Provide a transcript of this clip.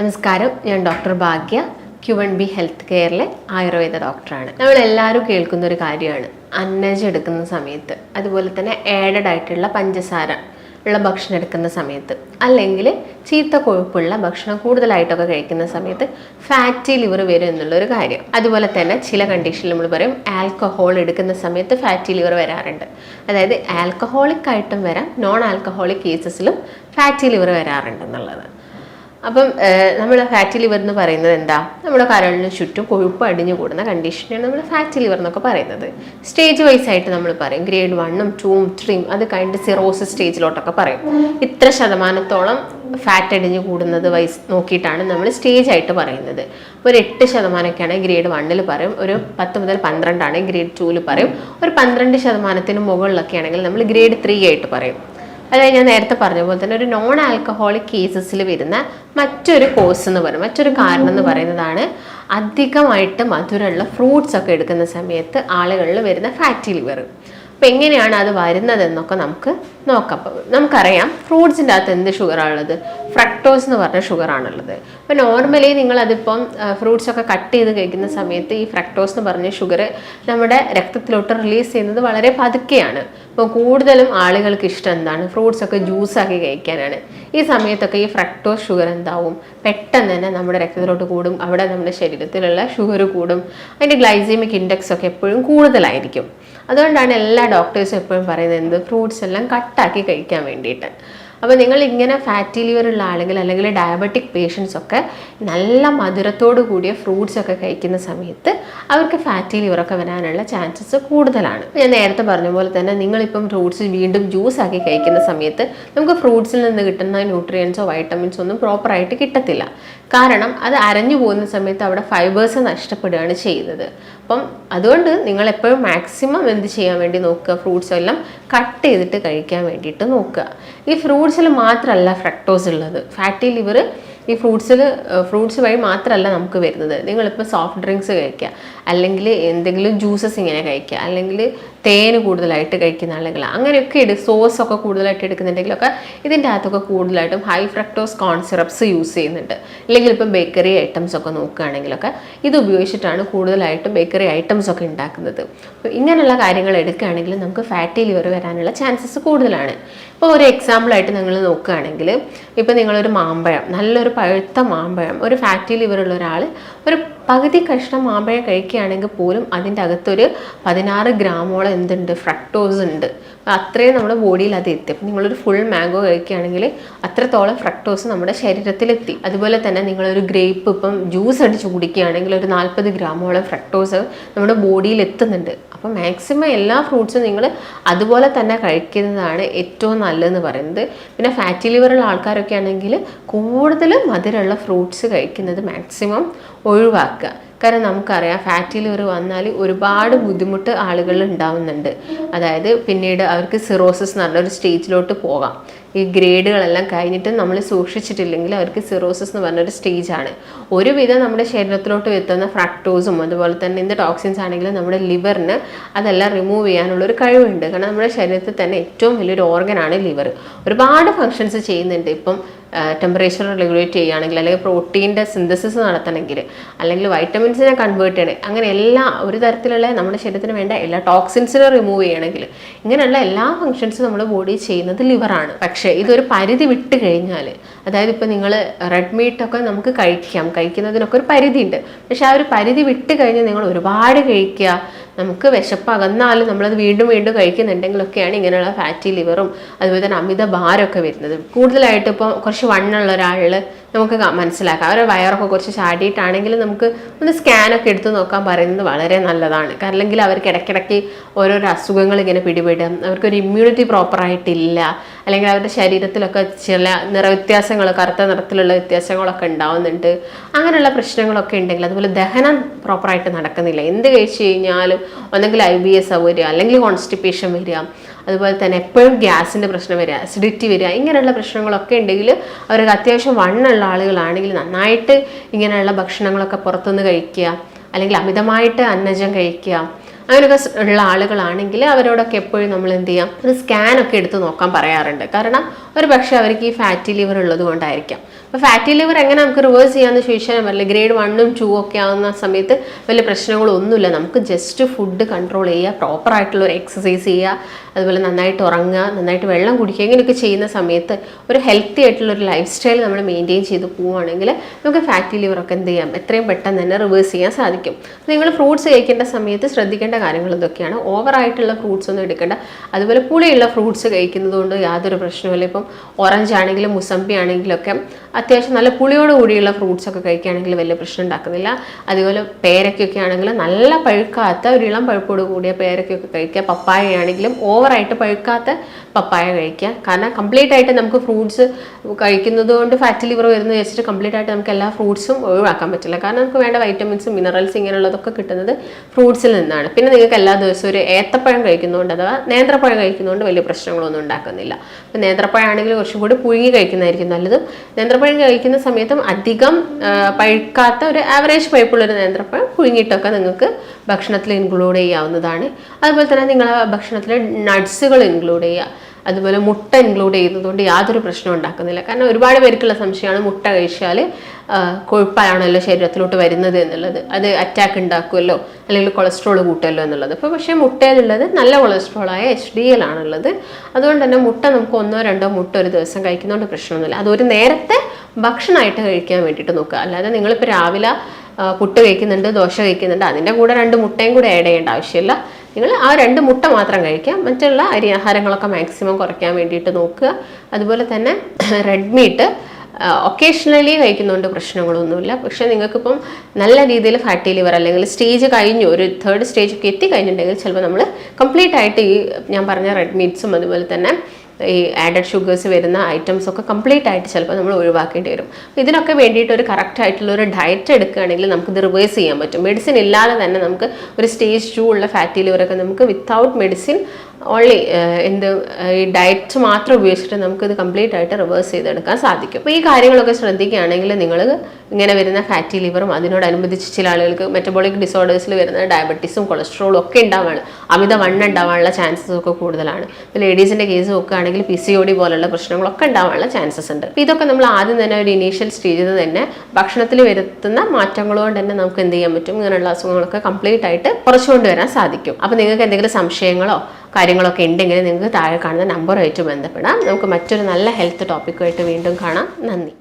നമസ്കാരം. ഞാൻ doctor Bhagya Q one B health കെയറിലെ Ayurveda ഡോക്ടറാണ്. നമ്മൾ എല്ലാവരും കേൾക്കുന്ന ഒരു കാര്യമാണ്. അന്നജം എടുക്കുന്ന സമയത്ത് അതുപോലെ തന്നെ ഏഡഡ് ആയിട്ടുള്ള പഞ്ചസാര ഉള്ള ഭക്ഷണം എടുക്കുന്ന സമയത്ത് അല്ലെങ്കിൽ ചീത്ത കൊഴുപ്പുള്ള ഭക്ഷണം കൂടുതലായിട്ടൊക്കെ കഴിക്കുന്ന സമയത്ത് ഫാറ്റി ലിവർ വരും എന്നുള്ളൊരു കാര്യം. അതുപോലെ തന്നെ ചില കണ്ടീഷനിൽ നമ്മൾ പറയും ആൽക്കഹോൾ എടുക്കുന്ന സമയത്ത് ഫാറ്റി ലിവർ വരാറുണ്ട്. അതായത് ആൽക്കഹോളിക് ആയിട്ടും വരാം നോൺ ആൽക്കഹോളിക് കേസസിലും ഫാറ്റി ലിവർ വരാറുണ്ട് എന്നുള്ളത് അപ്പം നമ്മൾ ഫാറ്റി ലിവർ എന്ന് പറയുന്നത് എന്താ? നമ്മുടെ കരളിന് ചുറ്റും കൊഴുപ്പ് അടിഞ്ഞു കൂടുന്ന കണ്ടീഷനാണ് നമ്മൾ ഫാറ്റി ലിവർ എന്നൊക്കെ പറയുന്നത്. സ്റ്റേജ് വൈസ് ആയിട്ട് നമ്മൾ പറയും. ഗ്രേഡ് വണ്ണും ടൂവും ത്രീയും അത് കഴിഞ്ഞിട്ട് സിറോസിസ് സ്റ്റേജിലോട്ടൊക്കെ പറയും. ഇത്ര ശതമാനത്തോളം ഫാറ്റ് അടിഞ്ഞു കൂടുന്നത് വൈസ് നോക്കിയിട്ടാണ് നമ്മൾ സ്റ്റേജ് ആയിട്ട് പറയുന്നത്. ഒരു എട്ട് ശതമാനമൊക്കെയാണ് ഗ്രേഡ് വണ്ണിൽ പറയും. ഒരു പത്ത് മുതൽ പന്ത്രണ്ടാണ് ഗ്രേഡ് ടൂവിൽ പറയും. ഒരു പന്ത്രണ്ട് ശതമാനത്തിന് മുകളിലൊക്കെ ആണെങ്കിൽ നമ്മൾ ഗ്രേഡ് ത്രീ ആയിട്ട് പറയും. അതായത് ഞാൻ നേരത്തെ പറഞ്ഞ പോലെ തന്നെ ഒരു നോൺ ആൽക്കഹോളിക് കേസസിൽ വരുന്ന മറ്റൊരു കോസ് എന്ന് പറയുന്നത് മറ്റൊരു കാരണം എന്ന് പറയുന്നതാണ് അധികമായിട്ട് മധുരമുള്ള ഫ്രൂട്ട്സ് ഒക്കെ എടുക്കുന്ന സമയത്ത് ആളുകളിൽ വരുന്ന ഫാറ്റി ലിവർ അപ്പം എങ്ങനെയാണ് അത് വരുന്നതെന്നൊക്കെ നമുക്ക് നോക്കാം. നമുക്കറിയാം ഫ്രൂട്ട്സിന്റെ അകത്ത് എന്ത് ഷുഗറാണുള്ളത്? ഫ്രക്ടോസ് എന്ന് പറഞ്ഞ ഷുഗറാണുള്ളത്. അപ്പോൾ നോർമലി നിങ്ങളതിപ്പം ഫ്രൂട്ട്സ് ഒക്കെ കട്ട് ചെയ്ത് കഴിക്കുന്ന സമയത്ത് ഈ ഫ്രക്ടോസ് എന്ന് പറഞ്ഞ ഷുഗർ നമ്മുടെ രക്തത്തിലോട്ട് റിലീസ് ചെയ്യുന്നത് വളരെ പതുക്കെയാണ്. അപ്പോൾ കൂടുതലും ആളുകൾക്ക് ഇഷ്ടം എന്താണ്? ഫ്രൂട്ട്സ് ഒക്കെ ജ്യൂസാക്കി കഴിക്കാനാണ്. ഈ സമയത്തൊക്കെ ഈ ഫ്രക്ടോസ് ഷുഗർ എന്താവും? പെട്ടെന്ന് തന്നെ നമ്മുടെ രക്തത്തിലോട്ട് കൂടും. അവിടെ നമ്മുടെ ശരീരത്തിലുള്ള ഷുഗർ കൂടും. അതിന്റെ ഗ്ലൈസീമിക് ഇൻഡെക്സ് ഒക്കെ എപ്പോഴും കൂടുതലായിരിക്കും. അതുകൊണ്ടാണ് എല്ലാ ഡോക്ടേഴ്സും എപ്പോഴും പറയുന്നത് എന്ത് ഫ്രൂട്ട്സ് എല്ലാം കട്ടാക്കി കഴിക്കാൻ വേണ്ടിയിട്ട്. അപ്പോൾ നിങ്ങൾ ഇങ്ങനെ ഫാറ്റി ലിവർ ഉള്ള ആളുകൾ അല്ലെങ്കിൽ ഡയബറ്റിക് പേഷ്യൻസ് ഒക്കെ നല്ല മധുരത്തോടു കൂടിയ ഫ്രൂട്ട്സ് ഒക്കെ കഴിക്കുന്ന സമയത്ത് അവർക്ക് ഫാറ്റി ലിവർ ഒക്കെ വരാനുള്ള ചാൻസസ് കൂടുതലാണ്. ഞാൻ നേരത്തെ പറഞ്ഞ പോലെ തന്നെ നിങ്ങളിപ്പം ഫ്രൂട്ട്സ് വീണ്ടും ജ്യൂസ് ആക്കി കഴിക്കുന്ന സമയത്ത് നമുക്ക് ഫ്രൂട്ട്സിൽ നിന്ന് കിട്ടുന്ന ന്യൂട്രിയൻസോ വൈറ്റമിൻസോ ഒന്നും പ്രോപ്പറായിട്ട് കിട്ടത്തില്ല. കാരണം അത് അരഞ്ഞു പോകുന്ന സമയത്ത് അവിടെ ഫൈബേഴ്സ് നഷ്ടപ്പെടുകയാണ് ചെയ്യുന്നത്. അപ്പം അതുകൊണ്ട് നിങ്ങൾ എപ്പോഴും മാക്സിമം എന്ത് ചെയ്യാൻ വേണ്ടി നോക്കുക? ഫ്രൂട്ട്സ് എല്ലാം കട്ട് ചെയ്തിട്ട് കഴിക്കാൻ വേണ്ടിയിട്ട് നോക്കുക. ഈ ഫ്രൂട്ട്സിൽ മാത്രമല്ല ഫ്രക്ടോസ് ഉള്ളത്. ഫാറ്റി ലിവർ ഈ ഫ്രൂട്ട്സിൽ ഫ്രൂട്ട്സ് വഴി മാത്രമല്ല നമുക്ക് വരുന്നത്. നിങ്ങളിപ്പോൾ സോഫ്റ്റ് ഡ്രിങ്ക്സ് കഴിക്കുക. അല്ലെങ്കിൽ എന്തെങ്കിലും ജ്യൂസസ് ഇങ്ങനെ കഴിക്കുക. അല്ലെങ്കിൽ തേന് കൂടുതലായിട്ട് കഴിക്കുന്ന ആളുകൾ അങ്ങനെയൊക്കെ ഇട് സോസ് ഒക്കെ കൂടുതലായിട്ട് എടുക്കുന്നുണ്ടെങ്കിലൊക്കെ ഇതിന്റെ അകത്തൊക്കെ കൂടുതലായിട്ടും high fructose corn syrups use ചെയ്യുന്നുണ്ട്. അല്ലെങ്കിൽ ഇപ്പം ബേക്കറി ഐറ്റംസ് ഒക്കെ നോക്കുകയാണെങ്കിലൊക്കെ ഇത് ഉപയോഗിച്ചിട്ടാണ് കൂടുതലായിട്ടും ബേക്കറി ഐറ്റംസ് ഒക്കെ ഉണ്ടാക്കുന്നത്. അപ്പോൾ ഇങ്ങനെയുള്ള കാര്യങ്ങൾ എടുക്കുകയാണെങ്കിൽ നമുക്ക് ഫാറ്റി ലിവർ വരാനുള്ള ചാൻസസ് കൂടുതലാണ്. ഇപ്പോൾ ഒരു എക്സാമ്പിളായിട്ട് നിങ്ങൾ നോക്കുകയാണെങ്കിൽ ഇപ്പോൾ നിങ്ങളൊരു മാമ്പഴം നല്ലൊരു പഴുത്ത മാമ്പഴം ഒരു ഫാറ്റി ലിവർ ഉള്ള ഒരാൾ ഒരു പകുതി കഷ്ണം മാമ്പഴം കഴിക്കുകയാണെങ്കിൽ പോലും അതിന്റെ അകത്തൊരു പതിനാറ് ഗ്രാമോളം എന്തുണ്ട് ഫ്രക്ടോസ് ഉണ്ട്. അത്രയും നമ്മുടെ ബോഡിയിൽ അത് എത്തി. അപ്പം നിങ്ങളൊരു ഫുൾ മാംഗോ കഴിക്കുകയാണെങ്കിൽ അത്രത്തോളം ഫ്രക്ടോസ് നമ്മുടെ ശരീരത്തിലെത്തി. അതുപോലെ തന്നെ നിങ്ങളൊരു ഗ്രേപ്പ് ഇപ്പം ജ്യൂസ് അടിച്ച് കുടിക്കുകയാണെങ്കിൽ ഒരു നാൽപ്പത് ഗ്രാമോളം ഫ്രക്ടോസ് നമ്മുടെ ബോഡിയിൽ എത്തുന്നുണ്ട് അപ്പോൾ മാക്സിമം എല്ലാ ഫ്രൂട്ട്സും നിങ്ങൾ അതുപോലെ തന്നെ കഴിക്കുന്നതാണ് ഏറ്റവും നല്ലതെന്ന് പറയുന്നത്. പിന്നെ ഫാറ്റി ലിവറുള്ള ആൾക്കാരൊക്കെ ആണെങ്കിൽ കൂടുതൽ മധുരമുള്ള ഫ്രൂട്ട്സ് കഴിക്കുന്നത് മാക്സിമം ഒഴിവാക്കുക. കാരണം നമുക്കറിയാം ഫാറ്റി ലിവർ വന്നാൽ ഒരുപാട് ബുദ്ധിമുട്ട് ആളുകൾ ഉണ്ടാവുന്നുണ്ട്. അതായത് പിന്നീട് അവർക്ക് സിറോസിസ് എന്ന് പറഞ്ഞ ഒരു സ്റ്റേജിലോട്ട് പോകാം. ഈ ഗ്രേഡുകളെല്ലാം കഴിഞ്ഞിട്ട് നമ്മൾ സൂക്ഷിച്ചിട്ടില്ലെങ്കിൽ അവർക്ക് സിറോസിസ് എന്ന് പറഞ്ഞൊരു സ്റ്റേജാണ് ഒരുവിധം നമ്മുടെ ശരീരത്തിലോട്ട് എത്തുന്ന ഫ്രാക്ടോസും അതുപോലെ തന്നെ എന്ത് ടോക്സിൻസ് ആണെങ്കിലും നമ്മുടെ ലിവറിന് അതെല്ലാം റിമൂവ് ചെയ്യാനുള്ളൊരു കഴിവുണ്ട്. കാരണം നമ്മുടെ ശരീരത്തിൽ തന്നെ ഏറ്റവും വലിയൊരു ഓർഗനാണ് ലിവർ ഒരുപാട് ഫങ്ഷൻസ് ചെയ്യുന്നുണ്ട്. ഇപ്പം ടെമ്പറേച്ചർ റെഗുലേറ്റ് ചെയ്യുകയാണെങ്കിൽ അല്ലെങ്കിൽ പ്രോട്ടീന്റെ സിന്തസിസ് നടത്തണമെങ്കിൽ അല്ലെങ്കിൽ വൈറ്റമിൻസിനെ കൺവേർട്ട് ചെയ്യണേ. അങ്ങനെ എല്ലാ ഒരു തരത്തിലുള്ള നമ്മുടെ ശരീരത്തിന് വേണ്ട എല്ലാ ടോക്സിൻസിനെ റിമൂവ് ചെയ്യണമെങ്കിൽ ഇങ്ങനെയുള്ള എല്ലാ ഫങ്ഷൻസും നമ്മുടെ ബോഡി ചെയ്യുന്നത് ലിവറാണ് പക്ഷേ ഇതൊരു പരിധി വിട്ട് കഴിഞ്ഞാൽ അതായത് ഇപ്പോൾ നിങ്ങൾ റെഡ് മീറ്റ് ഒക്കെ നമുക്ക് കഴിക്കാം. കഴിക്കുന്നതിനൊക്കെ ഒരു പരിധിയുണ്ട്. പക്ഷേ ആ ഒരു പരിധി വിട്ട് കഴിഞ്ഞാൽ നിങ്ങൾ ഒരുപാട് കഴിക്കുക. നമുക്ക് വിശപ്പ് അകന്നാലും നമ്മളത് വീണ്ടും വീണ്ടും കഴിക്കുന്നുണ്ടെങ്കിലൊക്കെയാണ് ഇങ്ങനെയുള്ള ഫാറ്റി ലിവറും അതുപോലെ തന്നെ അമിത ഭാരമൊക്കെ വരുന്നത്. കൂടുതലായിട്ട് ഇപ്പോൾ കുറച്ച് വണ്ണുള്ള ഒരാളിൽ നമുക്ക് മനസ്സിലാക്കാം. അവരുടെ വയറൊക്കെ കുറച്ച് ചാടിയിട്ടാണെങ്കിൽ നമുക്ക് ഒന്ന് സ്കാനൊക്കെ എടുത്ത് നോക്കാൻ പറയുന്നത് വളരെ നല്ലതാണ്. അല്ലെങ്കിൽ അവർക്ക് ഇടയ്ക്കിടയ്ക്ക് ഓരോരോ അസുഖങ്ങൾ ഇങ്ങനെ പിടിപെടും. അവർക്കൊരു ഇമ്മ്യൂണിറ്റി പ്രോപ്പറായിട്ടില്ല അല്ലെങ്കിൽ അവരുടെ ശരീരത്തിലൊക്കെ ചില നിറവ്യത്യാസങ്ങൾ കറുത്ത നിറത്തിലുള്ള വ്യത്യാസങ്ങളൊക്കെ ഉണ്ടാവുന്നുണ്ട്. അങ്ങനെയുള്ള പ്രശ്നങ്ങളൊക്കെ ഉണ്ടെങ്കിൽ അതുപോലെ ദഹനം പ്രോപ്പറായിട്ട് നടക്കുന്നില്ല. എന്ത് കഴിച്ചു കഴിഞ്ഞാലും ഒന്നെങ്കിൽ ഐ ബി എസ് വരിക അല്ലെങ്കിൽ കോൺസ്റ്റിപ്പേഷൻ വരിക അതുപോലെ തന്നെ എപ്പോഴും ഗ്യാസിന്റെ പ്രശ്നം വരിക അസിഡിറ്റി വരിക ഇങ്ങനെയുള്ള പ്രശ്നങ്ങളൊക്കെ ഉണ്ടെങ്കിൽ അവർക്ക് അത്യാവശ്യം വണ്ണുള്ള ആളുകളാണെങ്കിൽ നന്നായിട്ട് ഇങ്ങനെയുള്ള ഭക്ഷണങ്ങളൊക്കെ പുറത്തുനിന്ന് കഴിക്കുക അല്ലെങ്കിൽ അമിതമായിട്ട് അന്നജം കഴിക്കുക അങ്ങനെയൊക്കെ ഉള്ള ആളുകളാണെങ്കിൽ അവരോടൊക്കെ എപ്പോഴും നമ്മൾ എന്ത് ചെയ്യാം ഒരു സ്കാനൊക്കെ എടുത്ത് നോക്കാൻ പറയാറുണ്ട്. കാരണം ഒരു പക്ഷേ അവർക്ക് ഈ ഫാറ്റി ലിവർ ഉള്ളത് കൊണ്ടായിരിക്കാം. അപ്പോൾ ഫാറ്റി ലിവർ എങ്ങനെ നമുക്ക് റിവേഴ്സ് ചെയ്യാമെന്ന് ചോദിച്ചാൽ പറ്റില്ല ഗ്രേഡ് വണ്ണും ടൂ ഒക്കെ ആവുന്ന സമയത്ത് വലിയ പ്രശ്നങ്ങളൊന്നുമില്ല. നമുക്ക് ജസ്റ്റ് ഫുഡ് കൺട്രോൾ ചെയ്യുക പ്രോപ്പറായിട്ടുള്ള ഒരു എക്സസൈസ് ചെയ്യുക അതുപോലെ നന്നായിട്ട് ഉറങ്ങുക നന്നായിട്ട് വെള്ളം കുടിക്കുക ഇങ്ങനെയൊക്കെ ചെയ്യുന്ന സമയത്ത് ഒരു ഹെൽത്തി ആയിട്ടുള്ള ഒരു ലൈഫ് സ്റ്റൈൽ നമ്മൾ മെയിന്റെയിൻ ചെയ്ത് പോവുകയാണെങ്കിൽ നമുക്ക് ഫാറ്റി ലിവറൊക്കെ എന്ത് ചെയ്യാം? എത്രയും പെട്ടെന്ന് തന്നെ റിവേഴ്സ് ചെയ്യാൻ സാധിക്കും. നിങ്ങൾ ഫ്രൂട്ട്സ് കഴിക്കേണ്ട സമയത്ത് ശ്രദ്ധിക്കേണ്ട കാര്യങ്ങൾ ഇതൊക്കെയാണ്. ഓവറായിട്ടുള്ള ഫ്രൂട്ട്സ് ഒന്നും എടുക്കേണ്ട. അതുപോലെ പുളിയുള്ള ഫ്രൂട്ട്സ് കഴിക്കുന്നതുകൊണ്ട് യാതൊരു പ്രശ്നമില്ല ഇപ്പം ഓറഞ്ച് ആണെങ്കിലും മുസമ്പി ആണെങ്കിലും ഒക്കെ അത്യാവശ്യം നല്ല പുളിയോട് കൂടിയുള്ള ഫ്രൂട്ട്സ് ഒക്കെ കഴിക്കുകയാണെങ്കിൽ വലിയ പ്രശ്നം ഉണ്ടാക്കുന്നില്ല. അതുപോലെ പേരയ്ക്കൊക്കെ ആണെങ്കിൽ നല്ല പഴുക്കാത്ത ഒരു ഇളം പഴുപ്പോട് കൂടിയ പേരയ്ക്കൊക്കെ കഴിക്കുക. പപ്പായ ആണെങ്കിലും ഓവറായിട്ട് പഴുക്കാത്ത പപ്പായ കഴിക്കുക. കാരണം കംപ്ലീറ്റ് ആയിട്ട് നമുക്ക് ഫ്രൂട്ട്സ് കഴിക്കുന്നത് കൊണ്ട് ഫാറ്റ് ലിവർ വരുന്നത് വെച്ചിട്ട് കംപ്ലീറ്റ് ആയിട്ട് നമുക്ക് എല്ലാ ഫ്രൂട്ട്സും ഒഴിവാക്കാൻ പറ്റില്ല. കാരണം നമുക്ക് വേണ്ട വൈറ്റമിൻസും മിനറൽസ് ഇങ്ങനെയുള്ളതൊക്കെ കിട്ടുന്നത് ഫ്രൂട്ട്സിൽ നിന്നാണ്. പിന്നെ നിങ്ങൾക്ക് എല്ലാ ദിവസവും ഒരു ഏത്തപ്പഴം കഴിക്കുന്നതുകൊണ്ട് അഥവാ നേന്ത്രപ്പഴം കഴിക്കുന്നതുകൊണ്ട് വലിയ പ്രശ്നങ്ങളൊന്നും ഉണ്ടാക്കുന്നില്ല. അപ്പം നേന്ത്രപ്പഴം ആണെങ്കിൽ കുറച്ചും കൂടി പുഴുങ്ങി കഴിക്കുന്നതായിരിക്കും നല്ലത്. നേന്ത്രപ്പഴം കഴിക്കുന്ന സമയത്തും അധികം പഴുക്കാത്ത ഒരു ആവറേജ് പഴുപ്പുള്ളൊരു നേന്ത്രപ്പഴം പുഴുങ്ങിയിട്ടൊക്കെ നിങ്ങൾക്ക് ഭക്ഷണത്തിൽ ഇൻക്ലൂഡ് ചെയ്യാവുന്നതാണ്. അതുപോലെ തന്നെ നിങ്ങൾ ഭക്ഷണത്തിൽ നട്ട്സുകൾ ഇൻക്ലൂഡ് ചെയ്യുക. അതുപോലെ മുട്ട ഇൻക്ലൂഡ് ചെയ്യുന്നതുകൊണ്ട് യാതൊരു പ്രശ്നവും ഉണ്ടാക്കുന്നില്ല. കാരണം ഒരുപാട് പേർക്കുള്ള സംശയമാണ് മുട്ട കഴിച്ചാൽ കൊഴുപ്പാണല്ലോ ശരീരത്തിലോട്ട് വരുന്നത് എന്നുള്ളത്. അത് അറ്റാക്ക് ഉണ്ടാക്കുമല്ലോ അല്ലെങ്കിൽ കൊളസ്ട്രോൾ കൂട്ടുമല്ലോ എന്നുള്ളത്. അപ്പോൾ പക്ഷേ മുട്ടയിലുള്ളത് നല്ല കൊളസ്ട്രോളായ എച്ച് ഡി എൽ ആണുള്ളത്. അതുകൊണ്ട് തന്നെ മുട്ട നമുക്ക് ഒന്നോ രണ്ടോ മുട്ട ഒരു ദിവസം കഴിക്കുന്നതുകൊണ്ട് പ്രശ്നമൊന്നുമില്ല. അതൊരു നേരത്തെ ഭക്ഷണമായിട്ട് കഴിക്കാൻ വേണ്ടിയിട്ട് നോക്കുക. അല്ലാതെ നിങ്ങളിപ്പോൾ രാവിലെ പുട്ട് കഴിക്കുന്നുണ്ട് ദോശ കഴിക്കുന്നുണ്ട് അതിന്റെ കൂടെ രണ്ട് മുട്ടയും കൂടെ ആഡ് ചെയ്യേണ്ട ആവശ്യമില്ല. നിങ്ങൾ ആ രണ്ട് മുട്ട മാത്രം കഴിക്കുക. മറ്റുള്ള അരി ആഹാരങ്ങളൊക്കെ മാക്സിമം കുറയ്ക്കാൻ വേണ്ടിയിട്ട് നോക്കുക. അതുപോലെ തന്നെ റെഡ് മീറ്റ് ഒക്കേഷണലി കഴിക്കുന്നതുകൊണ്ട് പ്രശ്നങ്ങളൊന്നുമില്ല. പക്ഷെ നിങ്ങൾക്കിപ്പം നല്ല രീതിയിൽ ഫാറ്റി ലിവർ അല്ലെങ്കിൽ സ്റ്റേജ് കഴിഞ്ഞു ഒരു തേർഡ് സ്റ്റേജ് ഒക്കെ എത്തി കഴിഞ്ഞിട്ടുണ്ടെങ്കിൽ ചിലപ്പോൾ നമ്മൾ കംപ്ലീറ്റ് ആയിട്ട് ഈ ഞാൻ പറഞ്ഞ റെഡ് മീറ്റ്സും അതുപോലെ തന്നെ ഈ ആഡഡ് ഷുഗേഴ്സ് വരുന്ന ഐറ്റംസ് ഒക്കെ കംപ്ലീറ്റ് ആയിട്ട് ചിലപ്പോൾ നമ്മൾ ഒഴിവാക്കേണ്ടി വരും. ഇതിനൊക്കെ വേണ്ടിയിട്ട് ഒരു കറക്റ്റ് ആയിട്ടുള്ള ഒരു ഡയറ്റ് എടുക്കുകയാണെങ്കിൽ നമുക്ക് ഇത് റിവേഴ്സ് ചെയ്യാൻ പറ്റും. മെഡിസിൻ ഇല്ലാതെ തന്നെ നമുക്ക് ഒരു സ്റ്റേജ് ടു ഉള്ള ഫാറ്റി ലിവറൊക്കെ നമുക്ക് വിത്തൗട്ട് മെഡിസിൻ ഓൺലി എന്ത് ഈ ഡയറ്റ് മാത്രം ഉപയോഗിച്ചിട്ട് നമുക്കിത് കംപ്ലീറ്റ് ആയിട്ട് റിവേഴ്സ് ചെയ്തെടുക്കാൻ സാധിക്കും. അപ്പോൾ ഈ കാര്യങ്ങളൊക്കെ ശ്രദ്ധിക്കുകയാണെങ്കിൽ നിങ്ങൾ ഇങ്ങനെ വരുന്ന ഫാറ്റി ലിവറും അതിനോടനുബന്ധിച്ച് ചില ആളുകൾക്ക് മെറ്റബോളിക് ഡിസോർഡേഴ്സിൽ വരുന്ന ഡയബറ്റീസും കൊളസ്ട്രോളും ഒക്കെ ഉണ്ടാവാണ്. അമിത വണ്ണം ഉണ്ടാവാനുള്ള ചാൻസസ് ഒക്കെ കൂടുതലാണ്. ലേഡീസിന്റെ കേസ് നോക്കുകയാണെങ്കിൽ പി സി ഒ ഡി പോലുള്ള പ്രശ്നങ്ങളൊക്കെ ഉണ്ടാവാനുള്ള ചാൻസസ് ഉണ്ട്. ഇതൊക്കെ നമ്മൾ ആദ്യം തന്നെ ഒരു ഇനീഷ്യൽ സ്റ്റേജിൽ തന്നെ ഭക്ഷണത്തിൽ വരുത്തുന്ന മാറ്റങ്ങൾ കൊണ്ട് തന്നെ നമുക്ക് എന്ത് ചെയ്യാൻ പറ്റും? ഇങ്ങനെയുള്ള അസുഖങ്ങളൊക്കെ കംപ്ലീറ്റ് ആയിട്ട് കുറച്ചുകൊണ്ട് വരാൻ സാധിക്കും. അപ്പോൾ നിങ്ങൾക്ക് എന്തെങ്കിലും സംശയങ്ങളോ കാര്യങ്ങളൊക്കെ ഉണ്ടെങ്കിൽ നിങ്ങൾക്ക് താഴെ കാണുന്ന നമ്പറുമായിട്ട് ബന്ധപ്പെടാം. നമുക്ക് മറ്റൊരു നല്ല ഹെൽത്ത് ടോപ്പിക്കുമായിട്ട് വീണ്ടും കാണാം. നന്ദി.